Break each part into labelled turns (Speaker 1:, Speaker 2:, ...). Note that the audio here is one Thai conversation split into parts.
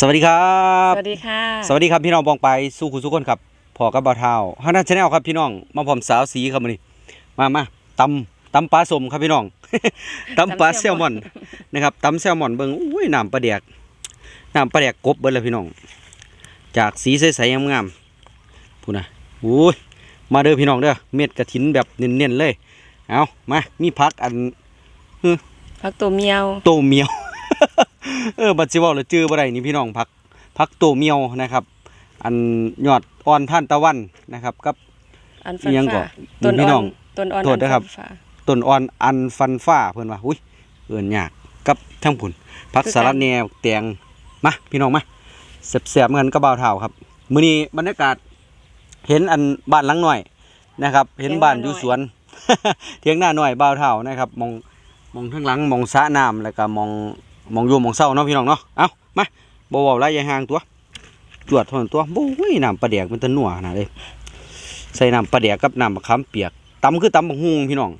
Speaker 1: สวัสดีครับ
Speaker 2: สวัสดีค่ะ
Speaker 1: สวัสดีครับพี่น้องบองไปสู้คุณสุกคนครับพอกับบ่าวเท้าฮานาชาแนลครับพี่น้องมาพร้อมสาวสีครับมื้อนี้มามาตำตำปลาสมครับพี่น้องตำปลาแซลมอนนะครับตำแซลมอนเบิ่งอุ้ยน้ำปลาแดกน้ำปลาแดกกบเบิ่งเลยพี่น้อง จากสีใสๆงามๆพูดนะอุ้ยมาเด้อพี่น้องเด้อเม็ดกระถินแบบเน้นๆเลยเอามามีพักอัน
Speaker 2: พักตัวเมียว
Speaker 1: โตเมียว เออบัดสิเว้าแล้วจื้อบ่ได้นี่พี่น้องพักพักโตเมียวนะครับ อันยอดอ่อนท่านตะวันนะครับกับ
Speaker 2: อันฟัน
Speaker 1: อิหยังก่อ
Speaker 2: ฟ้านต้น
Speaker 1: พี่
Speaker 2: อ่
Speaker 1: น้
Speaker 2: อ
Speaker 1: อง
Speaker 2: นต้นอ่อน
Speaker 1: โทษนะครับ
Speaker 2: อันฟันฟ้า
Speaker 1: ต้นอ่อนอันฟันฟ้าเพิ่นว่าอุ้ยเอิ้นยากกับทั้งผุนพัก
Speaker 2: คือกัน
Speaker 1: สารแหนวแตงมาพี่น้องมาแซ่บๆเหมือนกับบ่าวเฒ่าครับมื้อนี้บรรยากาศเห็นอันบ้านหลังหน่อยนะครับ เห็นบ้านอยู่สวน เถียงหน้าหน่อยบ่าวเฒ่านะครับมองมองข้างหลังมองสระน้ำแล้วก็มอง มองอยู่มองเศร้าเนาะพี่น้องเนาะเอ้ามาบ่เว้าไรยายห่างตัวจวดเท่านั้นตัวโอ้ยน้ำปลาแดกมันตะหนัวขนาดเลยใส่น้ำปลาแดกกับน้ำมะขามเปียกตำคือตำบักฮุงพี่น้อง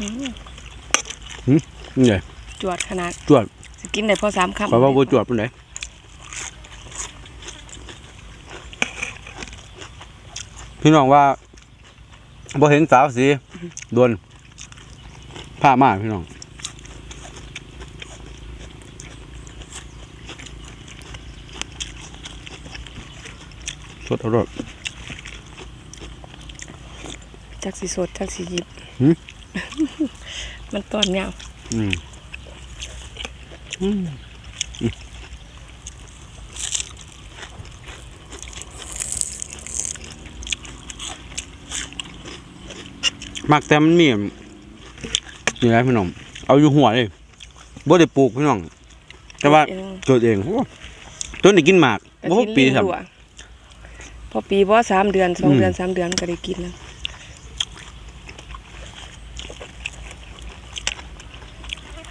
Speaker 1: นี่ไง
Speaker 2: จวดขนาด
Speaker 1: จวด
Speaker 2: สกินได้พอสามคำ
Speaker 1: ขอยว่าบ่จวดปานใด พี่น้องว่าบ่เห็นสาวสีโดนผ้ามาพี่น้องสดอร่อย
Speaker 2: จักสีสดจักสีหยิบ
Speaker 1: หืม
Speaker 2: มันต้นเงา
Speaker 1: อืมอืม มักแต่มันมีนี่แหละพี่น้อง เอาอยู่หัวเลยบ่ได้ปลูกพี่น้อง แต่ว่า
Speaker 2: เอง
Speaker 1: เกิดเองโอ้ต้นได้กินหมาก
Speaker 2: กระ
Speaker 1: บ่
Speaker 2: ทิ
Speaker 1: พอปี
Speaker 2: ลิ้น
Speaker 1: ครับ
Speaker 2: รั่วพอปีบ่สามเดือนสอง
Speaker 1: อืม
Speaker 2: เดือนสามเดือนก็ได้กินแล้ว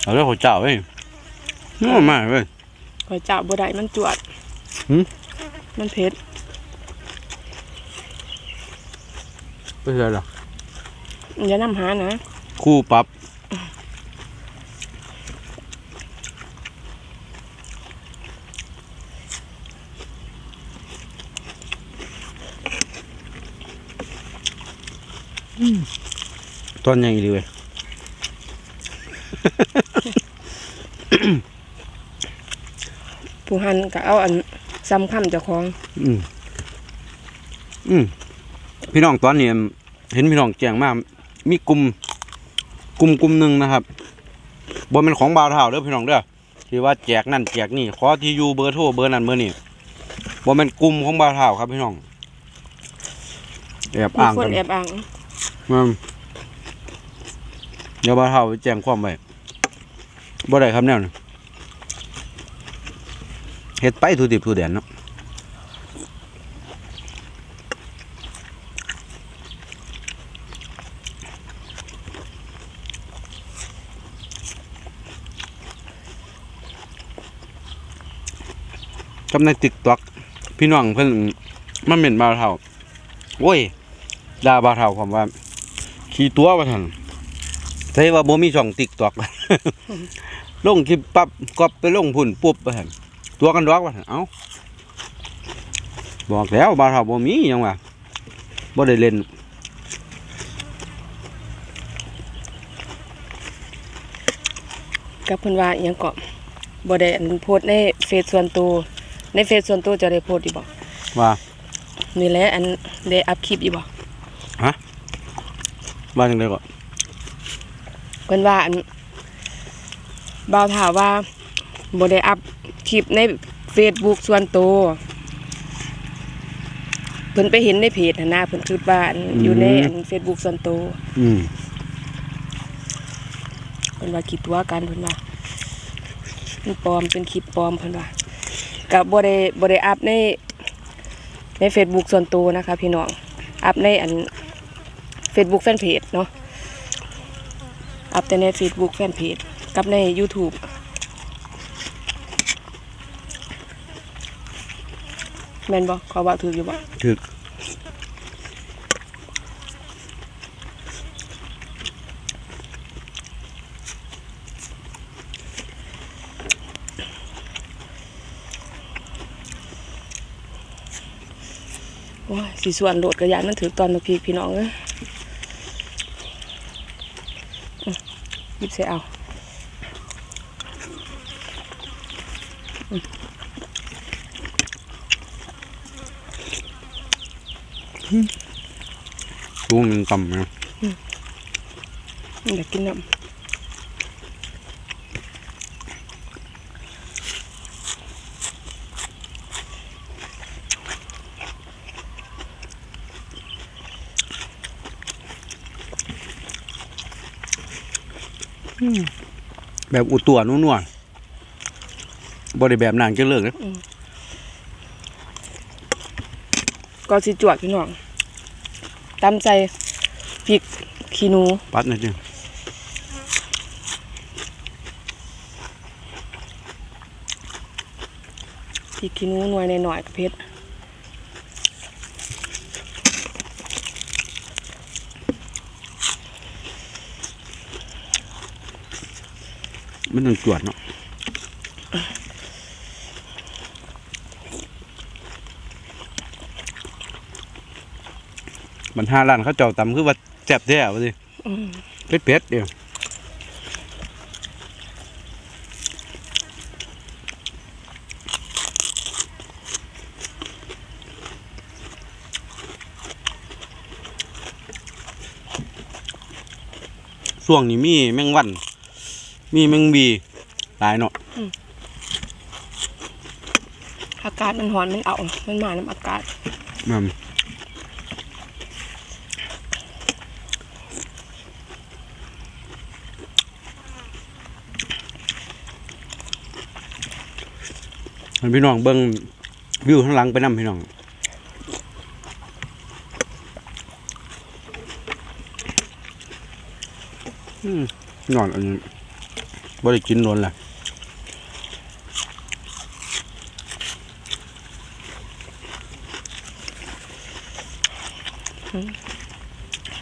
Speaker 1: เอาเรื่องของเจ้าเว้ยนัวมากเว้ย
Speaker 2: คอยจับบ่ได้มันจวด
Speaker 1: หืม
Speaker 2: มันเผ็ด
Speaker 1: ไม่ใช่หรอ
Speaker 2: อย่านำหานะ
Speaker 1: คู่ปรับต้นยังอีกดีเว้ย
Speaker 2: ผู้หันก็เอาอันซ้ำคำเจ้าของ
Speaker 1: อืม อืม พี่น้องตอนนี้เห็นพี่น้องแจ้งมา มีกลุ่มกลุ่มกลุ่มหนึ่งนะครับบ่เป็นของบ่าวเท่าเด้อพี่น้องเด้อที่ว่าแจกนั่นแจกนี่ขอที่อยู่เบอร์โทรเบอร์นั่นเบอร์นี่บ่เป็นกลุ่มของบ่าวเท่าครับพี่น้องแอบ
Speaker 2: มี
Speaker 1: อ้าง
Speaker 2: คน
Speaker 1: กัน
Speaker 2: แอบอ้าง
Speaker 1: อืมเดี๋ยวบ่าวเท่าไปแจ้งความไว้บ่ได้ครับแนวนี้เฮ็ดไปทุดิบทุแดนเนาะ กับในติ๊กต็อกพี่น้องเพิ่นมาเหม็นบาเท่าโอ้ยด่าบาเท่าผมว่า ขี่ตัวว่าท่านใช่ว่าบ่มีช่องติ๊กต็อกลงคลิปปั๊บก็ไปลงพุ่นปุ๊บว่าท่านตัวกันดอกว่าท่านเอ้าบอกแล้วบาเท่าบ่มียังว่าบ่ได้เล่น
Speaker 2: กับเพิ่นว่าอหยังก็บ่ได้อันโพสในเฟซส่วนตัว ในเฟซส่วนตัวจะได้โพสต์อีบ่
Speaker 1: ว่า
Speaker 2: นี่แหละอันได้อัพคลิปอีบ่
Speaker 1: ว่าจังไดก็
Speaker 2: เพิ่นว่าอันบ่าวถามว่าบ่ได้อัพคลิปใน Facebook ส่วนตัวเพิ่นไปเห็นในเพจหั่นนะเพิ่นคิดว่าอันอยู่ในอัน Facebook ส่วนตัว
Speaker 1: อืม
Speaker 2: เพิ่นว่าคิดตัวกันเพิ่นว่ามันปลอมเป็นคลิปปลอมเพิ่นว่า กับ่ได้บ่ได้อัพในใน Facebook ส่วนตัวนะคะ พี่น้อง อัพในอัน Facebook Fanpage เนาะ อัพแต่ใน Facebook Fanpage กับใน YouTube แม่นบอกขอว่าถืออยู่บ่
Speaker 1: ถือ
Speaker 2: สีส่วนโหลดกระยานมันถือตอนมาพีกพี่น้องเอ้ยอืมหยิบใส่เอา
Speaker 1: ดูมันต่ำนะ
Speaker 2: อยากกินน้ำ
Speaker 1: แบบอุตัวนุ่นๆบ่ได้แบบนางจะเลิกเลย
Speaker 2: ก็สิจวดพี่น้องตำใจพริกขี้หนู
Speaker 1: ปัดหนะจ๊ะ
Speaker 2: พริกขี้หนูหน่วยหน่อยๆกับเผ็ด
Speaker 1: มันต้องจวดเนาะมันห้าล้านเขาเจ้าตำคือว่าแซ่บแท้ว่าสิเผ็ดเผ็ดๆเดียวช่วงนี้มีแมงวัน มีแมงบีหลายเนาะ
Speaker 2: อากาศมันร้อนมันเอา มันมาน้ำอากาศ
Speaker 1: มันให้พี่น้องเบิ่งวิวข้างหลังไปนํพี่น้องอืมนอนอันนี้ บ่ได้กินโดนแหละ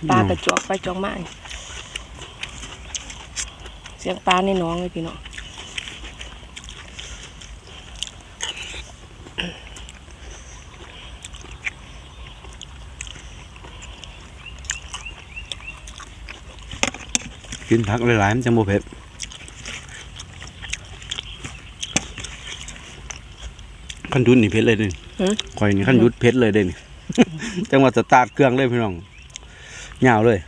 Speaker 2: ปลากระจอกไปจอกมานี่เสียงปลาในหน้องเลยพี่น้อง
Speaker 1: กินผักหลายๆมันจังบ่เผ็ด ขั้นยุดนี่เผ็ดเลยเด้นี่
Speaker 2: หือ
Speaker 1: ข่อยนี่ขั้นยุดเผ็ดเลยเด้นี่จังหวะสตาร์ทเครื่องเลยพี่น้องยาวเลย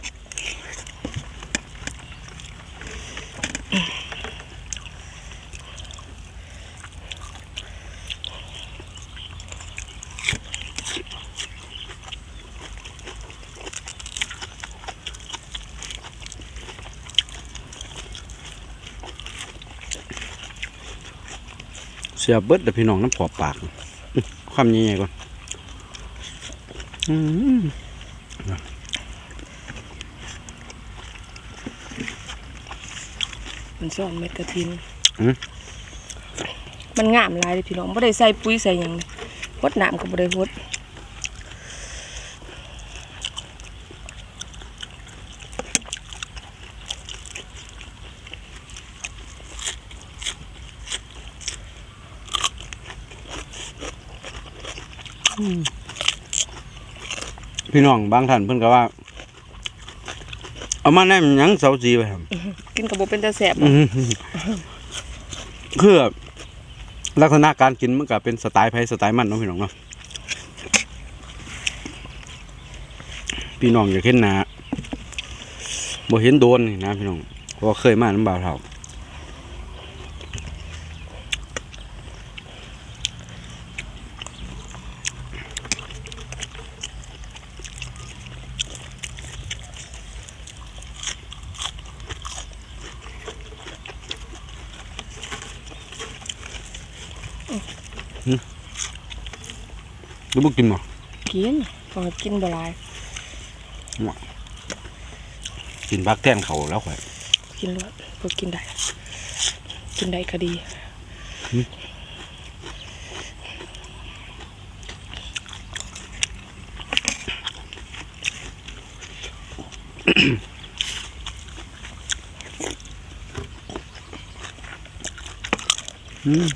Speaker 1: สียเบิดแต่พี่น้องน้ำขอบปากอื้อความใหญ่ๆก่อนอืม
Speaker 2: มันซ่อนเม็ดกระทิน
Speaker 1: อืม
Speaker 2: มันงามหลายเลยพี่น้องไม่ได้ใส่ปุ๋ยใส่หยังเลยพดน้ำก็บ่ได้พด
Speaker 1: พี่น้องบางท่านเพิ่นก็ว่า เอามาแนมหยังเสาสีไปครับ
Speaker 2: กินกระบอกเป็นตาแสบ
Speaker 1: อื้อหือคือลักษณะการกินมันก็เป็นสไตล์ไผสไตล์มันเนาะพี่น้องเนาะพี่น้องอย่าเห็นหนาบ่เห็นโดนนี่นะพี่น้องเพราะว่าเคยมาน้ำบ่าวเท่า หรือบ่กินบ่
Speaker 2: กินพอกินบ่หลาย
Speaker 1: กินพักแทนเขาแล้วข่อย
Speaker 2: กินรวดพอกินได้ กินได้ก็ดี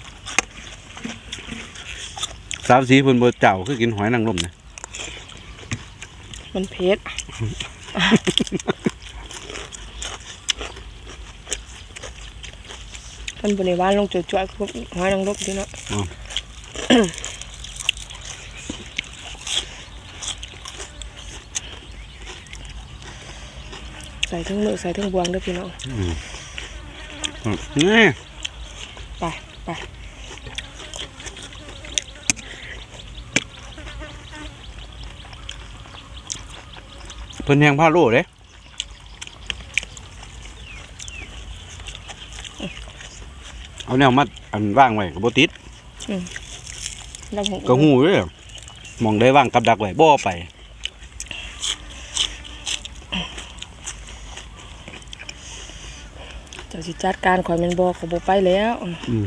Speaker 1: สาวสีเพิ่นบ่เจ้าคือกินหอยนางรมนะ
Speaker 2: มันเผ็ดมันบริวารลงจ่วยๆพวกหอยนางรมดีเนาะ
Speaker 1: อ๋อ
Speaker 2: ใส่ทั้งมือใส่ทั้งบวงเด้อพี่น้อง
Speaker 1: นี่
Speaker 2: ไปไป
Speaker 1: พิ่นแหงผ้าโลเด้เอาแนวมัดอันว่างไว้ก็บ่ติด
Speaker 2: แล้วผม
Speaker 1: ก็หูเด้อมองได้ว่างกับดักไว้บ่เอาไป
Speaker 2: เจ้าสิจัดการข่อยแมันบอกเขาบ่ไปแล้ว
Speaker 1: อืม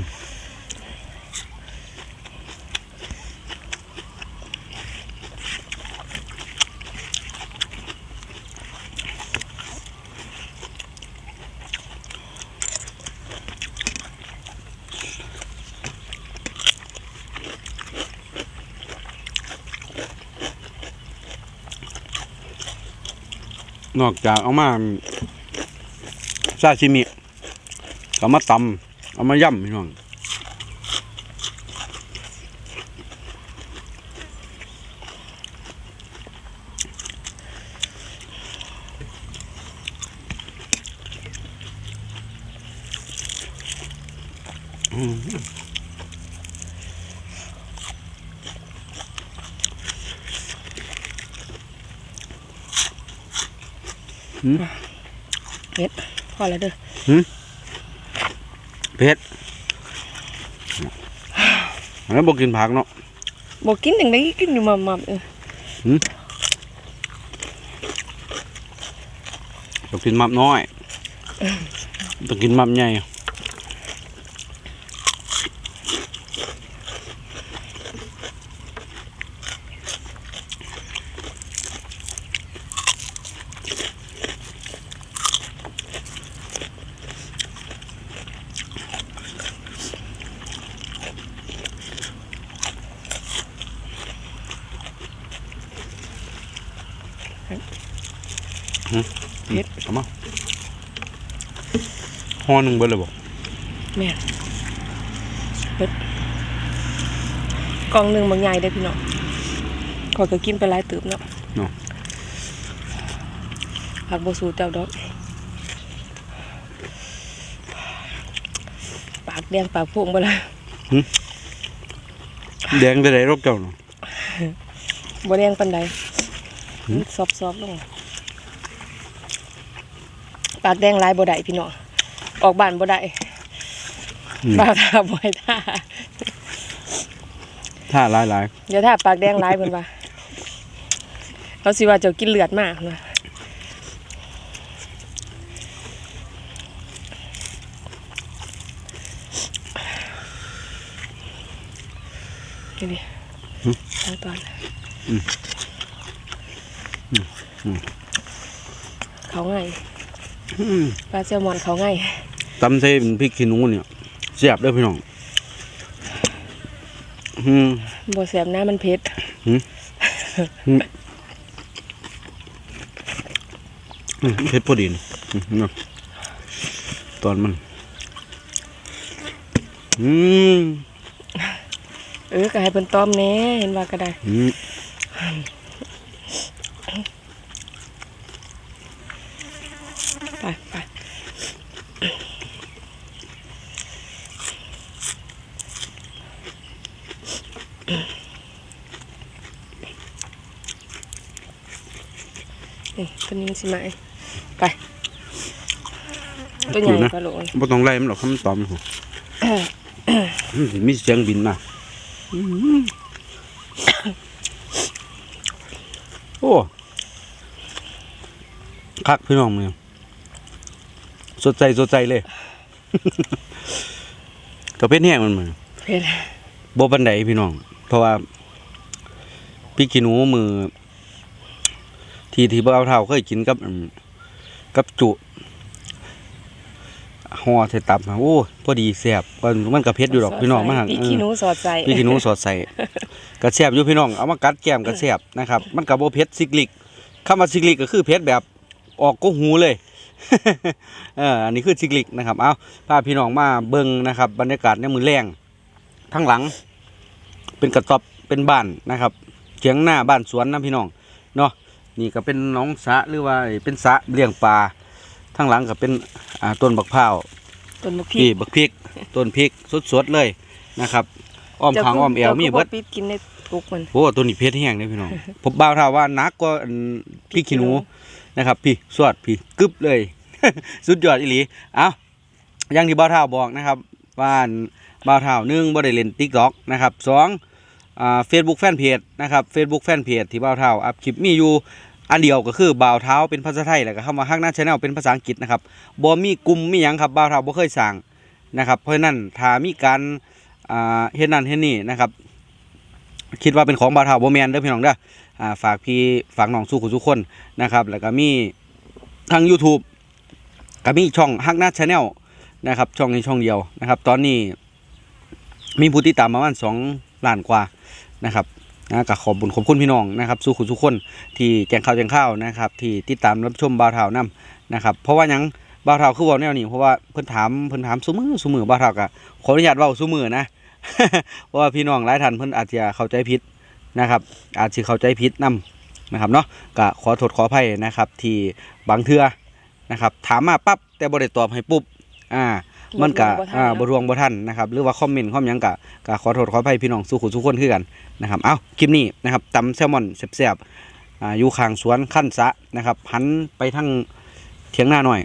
Speaker 1: นอกจากเอามาซาชิมิก็มาตำเอามาย่ำพี่น้อง
Speaker 2: เผ็ดพอแล้วเด้อ
Speaker 1: เผ็ดแล้วบอกกินผักเนาะ
Speaker 2: บ่กินจังได๋กินอยู่มัมๆเออ
Speaker 1: บอกกินมับน้อยต้องกินมับใหญ่เอามา ห่อหนึ่งเบิดเลยบอก
Speaker 2: แม่นเผ็ดกล่องหนึงบางใหญ่เด้อพี่น้องข่อยก็กินไปหลายตืบเนาะ
Speaker 1: เนาะ
Speaker 2: ผักบ่สู้เจ้าดอกปากแดงปากพุ่งบ่ล่ะ
Speaker 1: แดงไปไหนรกเจ้าเนาะ
Speaker 2: บ่แดงปานใดซอบๆลง ปากแดงหลายบ่ได้พี่น้อง ออกบ้านบ่ได้
Speaker 1: อืม
Speaker 2: ปากทาบ่ให้ท่า
Speaker 1: ถ้าหลายหลาย
Speaker 2: เดี๋ยวถ้าปากแดงหลายเพิ่นว่าเขาสิว่าเจ้ากินเลือดมากนะนี่ดิตอนตอนเขาง่าย
Speaker 1: ๆอืม
Speaker 2: ปลาแซลมอนเขาง่าย
Speaker 1: ตำเส้นพริกขี้หนูเนี่ยเสียบเด้อพี่น้องอืม
Speaker 2: บ่แสบหน้ามันเผ็ด
Speaker 1: อืมเผ็ดพอดีนะอืมเนาะตอนมัน อืม
Speaker 2: เออก็ให้เพิ่นต้อมแหน่เห็นว่าก็ได้
Speaker 1: อืม
Speaker 2: ตัวนี้มันสิมาไอ้ไปตัวใหญ่ปลาโหลน
Speaker 1: บ่ต้องไล่มันหรอกคำตอมหัวมันสิมีเสียงบินมาอืมโอ้คักพี่น้องมือสดใจสดใจเลยก็เป็นแห้งมันมือ
Speaker 2: เผ็ด
Speaker 1: บ่ปันไดพี่น้อง เพราะว่าพี่กินหนูมือ ที่ที่บ่เอาเท่าเคยกินกับอืมกับจุห่อใส่ตับมาโอ้พอดีแซ่บมันมันก็เผ็ดอยู่ดอกพี่น้องมาหัง
Speaker 2: พี่ขี้หนูสอดใส่
Speaker 1: พี่กินหนูสอดใส่ก็แซ่บอยู่พี่น้องเอามากัดแก้มก็แซ่บนะครับ มันก็บ่เผ็ดซิกลิกคำว่าซิกลิกก็คือเพชรแบบออกก็หูเลยเอออันนี้คือซิกลิกนะครับ เอาพาพี่น้องมาเบิ่งนะครับ บรรยากาศในมือแรงทั้งหลัง เป็นกระต๊อบเป็นบ้านนะครับเถียงหน้าบ้านสวนนะพี่น้องเนาะ นี่ก็เป็นหน้องสระหรือว่าเป็นสระเลี้ยงปลาทั้งหลังก็เป็นอ่าต้นบักพร้าว
Speaker 2: ต้นมะพริ
Speaker 1: พี่
Speaker 2: ก
Speaker 1: บักพริกต้นพริกสดๆเลยนะครับอ้อมขางอ้อมแอวมีเบิด
Speaker 2: จ้าปิดกินในทุกมัน
Speaker 1: โอ้ตัวนี้เพชรแห้งเลยพี่น้องผมบ่าวท่าว่านักกว่าอันพริกขี้หนูนะครับ พี่สวดพี่กึบเลย สุดยอดอีหลีเอ้าอย่างที่บ่าวท่าบอกนะครับว่าอันบ่าวท่าหนึ่งบ่ได้เล่น TikTok นะครับสอง อ่า Facebook Fanpage นะครับ Facebook Fanpage ที่บ่าวเท่าอัพคลิปมีอยู่อันเดียวก็คือบ่าวเท้าเป็นภาษาไทยแล้วก็คำว่าฮักหน้าชาแนลเป็นภาษาอังกฤษนะครับบ่มีกลุ่มมีหยังครับบ่าวเท้าบ่เคยสั่งนะครับเพราะนั้นถ้ามีการอ่าเฮ็ดนั่นเฮ็ดนี่นะครับคิดว่าเป็นของบ่าวเฒ่าบ่แมนเด้อพี่น้องเด้อฝากพี่ฝากน้องสู้ขุทุกคนนะครับแล้วก็มีทาง YouTube ก็มีช่องฮักหน้าชาแนลนะครับช่องนี้ช่องเดียวนะครับ ตอนนี้มีผู้ติดตามประมาณ2ล้านกว่า นะครับนะก็ขอบคุญขอบคุณพี่น้องนะครับสู้ขุทุกคนที่แจ้งข่าวแจ้งข่าวนะครับ ที่ติดตามรับชมบ่าวเฒ่านํนะครับเพราะว่ายังบ่าวเฒ่าคือว้าแนวนี้เพราะว่าเพิ่นถามเพิ่นถามซุมือซุมือบ่าวเฒ่าก็ขออนุญาตเว้าซุมือนะเพราะว่าพี่น้องหลายท่านเพิ่นอาจจะเข้าใจผิดนะครับ อาจจะเข้าใจผิดนํนะครับเนาะก็ขอโทษขออภัยนะครับ ที่บางเทื่อนะครับ ถามมาปั๊บแต่บ่ได้ตอบให้ปุ๊บอ่า มันก็อ่าบ่รวงบ่ทันนะครับหรือว่าคอมเมนต์คอมหยังก็ก็ขอโทษขออภัยพี่น้องสู่ขุทุกคนคือกันนะครับเอ้าคลิปนี้นะครับตำแซลมอนแซ่บๆอ่าอยู่ข้างสวนขั้นสระนะครับหันไปทางเถียงนาหน่อย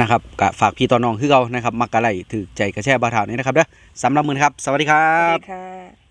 Speaker 1: นะครับก็ฝากพี่ต่อน้องคือเก่านะครับมักกะไลถือใจกระแช่บาถาวนี้นะครับเด้อสำหรับมื้อนี้ครับ สวัสดีครั
Speaker 2: สวั
Speaker 1: บ
Speaker 2: สดีค่ะ